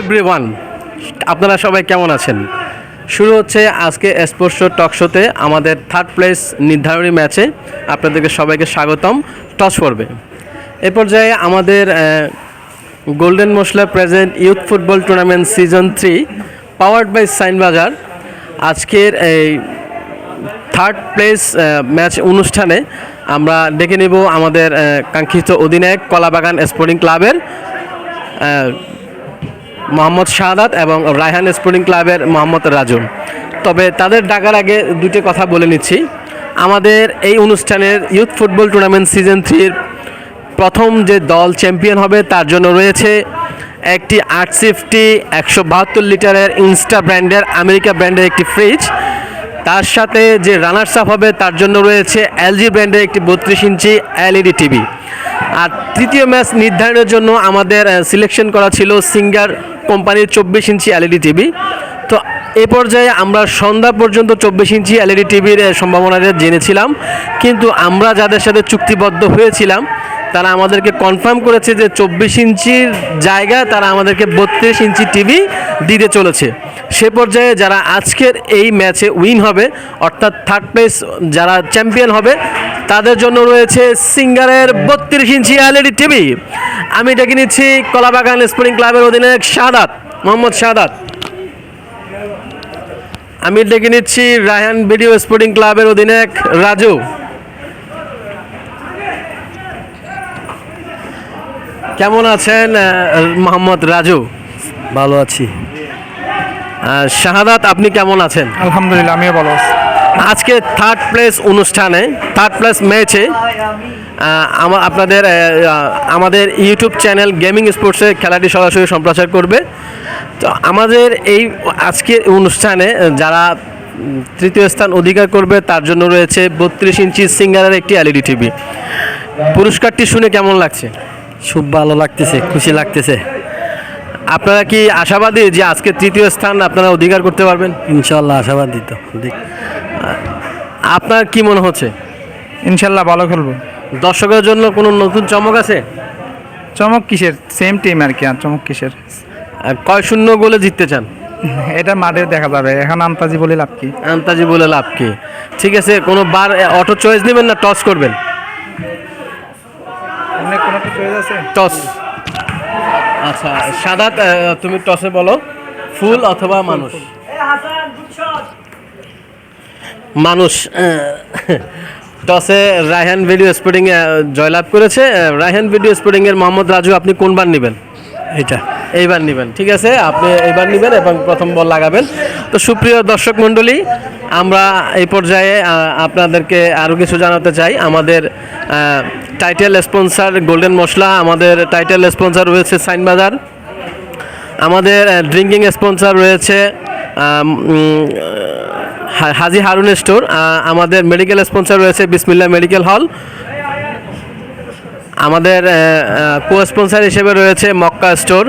Everyone আপনারা সবাই কেমন আছেন? শুরু হচ্ছে আজকে স্পোর্টস টক শোতে আমাদের থার্ড প্লেস নির্ধারণী ম্যাচে আপনাদেরকে সবাইকে স্বাগতম, টস পর্বে। এ পর্যায়ে আমাদের golden Masala present youth football tournament season three powered by sign বাজার আজকের এই থার্ড প্লেস ম্যাচ অনুষ্ঠানে আমরা ডেকে নেব আমাদের কাঙ্ক্ষিত অধিনায়ক কলাবাগান স্পোর্টিং ক্লাবের মোহাম্মদ শাহাদাত এবং রায়হান স্পোর্টিং ক্লাবের মোহাম্মদ রাজু। তবে তাদের ডাকার আগে দুটি কথা বলে নিচ্ছি। আমাদের এই অনুষ্ঠানের ইউথ ফুটবল টুর্নামেন্ট সিজন থ্রির প্রথম যে দল চ্যাম্পিয়ন হবে, তার জন্য রয়েছে একটি আট সিফটি একশো বাহাত্তর লিটারের ইনস্টা ব্র্যান্ডের, আমেরিকা ব্র্যান্ডের একটি ফ্রিজ। তার সাথে যে রানার্স আপ হবে, তার জন্য রয়েছে এলজি ব্র্যান্ডের একটি বত্রিশ ইঞ্চি এলইডি টিভি। আর তৃতীয় ম্যাচ নির্ধারণের জন্য আমাদের সিলেকশন করা ছিল সিঙ্গার কোম্পানির চব্বিশ ইঞ্চি এলইডি টিভি। তো এ পর্যায়ে আমরা সন্ধ্যা পর্যন্ত চব্বিশ ইঞ্চি এলইডি টিভির সম্ভাবনাটা জেনেছিলাম। কিন্তু আমরা যাদের সাথে চুক্তিবদ্ধ হয়েছিলাম তারা আমাদেরকে কনফার্ম করেছে যে চব্বিশ ইঞ্চির জায়গায় তারা আমাদেরকে বত্রিশ ইঞ্চি টিভি দিতে চলেছে। সে পর্যায়ে যারা আজকের এই ম্যাচে উইন হবে, অর্থাৎ থার্ড প্লেস যারা চ্যাম্পিয়ন হবে, তাদের জন্য রয়েছে সিঙ্গারের বত্রিশ ইঞ্চি এলইডি টিভি আমি ডেকে নিচ্ছি কলাবাগান স্পোর্টিং ক্লাবের অধিনায়ক শাহাদাত, মোহাম্মদ শাহাদাত। আমি ডেকে নিচ্ছি রায়হান ভিডিও স্পোর্টিং ক্লাবের অধিনায়ক রাজু। কেমন আছেন মোহাম্মদ রাজু? ভালো আছি। শাহাদাত আপনি কেমন আছেন? আলহামদুলিল্লাহ আমিও ভালো আছি। আজকে থার্ড প্লেস অনুষ্ঠানে থার্ড প্লেস ম্যাচে আমার আপনাদের আমাদের ইউটিউব চ্যানেল গেমিং স্পোর্টসে খেলাটি সরাসরি সম্প্রচার করবে। তো আমাদের এই আজকের অনুষ্ঠানে যারা তৃতীয় স্থান অধিকার করবে তার জন্য রয়েছে বত্রিশ ইঞ্চি সিঙ্গারের একটি এলইডি টিভি পুরস্কারটি শুনে কেমন লাগছে? খুব ভালো লাগতেছে খুশি লাগতেছে। আপনারা কি আশাবাদী যে আজকে তৃতীয় স্থান আপনারা অধিকার করতে পারবেন? ইনশাল্লাহ আশাবাদী তো আপনার কি মনে হচ্ছে? ইনশাল্লাহ ভালো খেলব। দর্শকের জন্য কোনো নতুন চমক আছে? চমক কিসের? সেম টিম আর কি আর চমক কিসের? কয় শূন্য গোলে জিততে চান? এটা মাঠে দেখা যাবে এখন আন্তাজি বলে লাভ কি? আন্তাজি বলে লাভ কি। ঠিক আছে কোনো বার অটো চয়েস নেবেন না টস করবেন? টস। আচ্ছা সাদা তুমি টসে বলো ফুল অথবা মানুষ? মানুষ টসে রায়হান ভিডিও স্পোর্টিং জয়লাভ করেছে। রায়হান ভিডিও স্পোর্টিং এর মোহাম্মদ রাজু আপনি কোন বার নেবেন? এটা। এইবার নেবেন, ঠিক আছে? আপনি এইবার নেবেন এবং প্রথম বল লাগাবেন। তো সুপ্রিয় দর্শক মণ্ডলী, আমরা এই পর্যায়ে আপনাদেরকে আরও কিছু জানাতে চাই। আমাদের টাইটেল স্পন্সার গোল্ডেন মশলা আমাদের টাইটেল স্পন্সার রয়েছে সাইন বাজার। আমাদের ড্রিঙ্কিং স্পন্সার রয়েছে হাজি হারুন স্টোর আমাদের মেডিকেল স্পন্সার রয়েছে বিসমিল্লা মেডিকেল হল আমাদের কো স্পন্সার হিসেবে রয়েছে Mecca store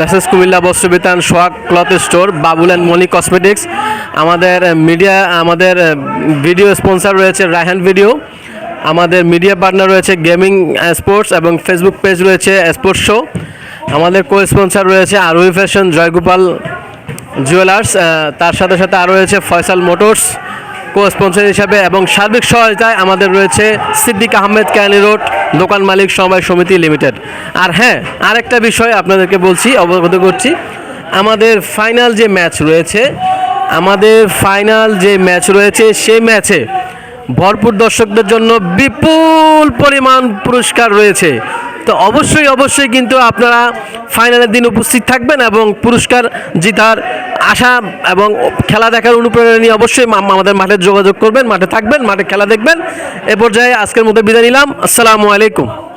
message Comilla বস্ত্রবিতান, Sohag cloth store, Babul and Moni cosmetics. আমাদের মিডিয়া, আমাদের ভিডিও স্পন্সার রয়েছে রায়হান ভিডিও। আমাদের মিডিয়া পার্টনার রয়েছে গেমিং স্পোর্টস এবং ফেসবুক পেজ রয়েছে স্পোর্টস শো। আমাদের কো স্পন্সার রয়েছে আরোহী ফ্যাশন জয়গোপাল জুয়েলার্স তার সাথে সাথে আরও রয়েছে ফয়সাল মোটরস। কো স্পন্সর হিসাবে এবং সার্বিক সহায়তায় আমাদের রয়েছে সিদ্দিক আহমেদ ক্যানি রোড, দোকান মালিক সমবায় সমিতি লিমিটেড। আর হ্যাঁ আরেকটা বিষয় আপনাদেরকে বলছি, অবগত করছি, আমাদের ফাইনাল যে ম্যাচ রয়েছে, আমাদের ফাইনাল যে ম্যাচ রয়েছে, সেই ম্যাচে ভরপুর দর্শকদের জন্য বিপুল পরিমাণ পুরস্কার রয়েছে। তো অবশ্যই অবশ্যই কিন্তু আপনারা ফাইনালের দিন উপস্থিত থাকবেন এবং পুরস্কার জিতার আশা এবং খেলা দেখার অনুপ্রেরণা নিয়ে অবশ্যই আমাদের মাঠে যোগাযোগ করবেন, মাঠে থাকবেন, মাঠে খেলা দেখবেন। এ পর্যায়ে আজকের মতো বিদায় নিলাম। আসসালামু আলাইকুম।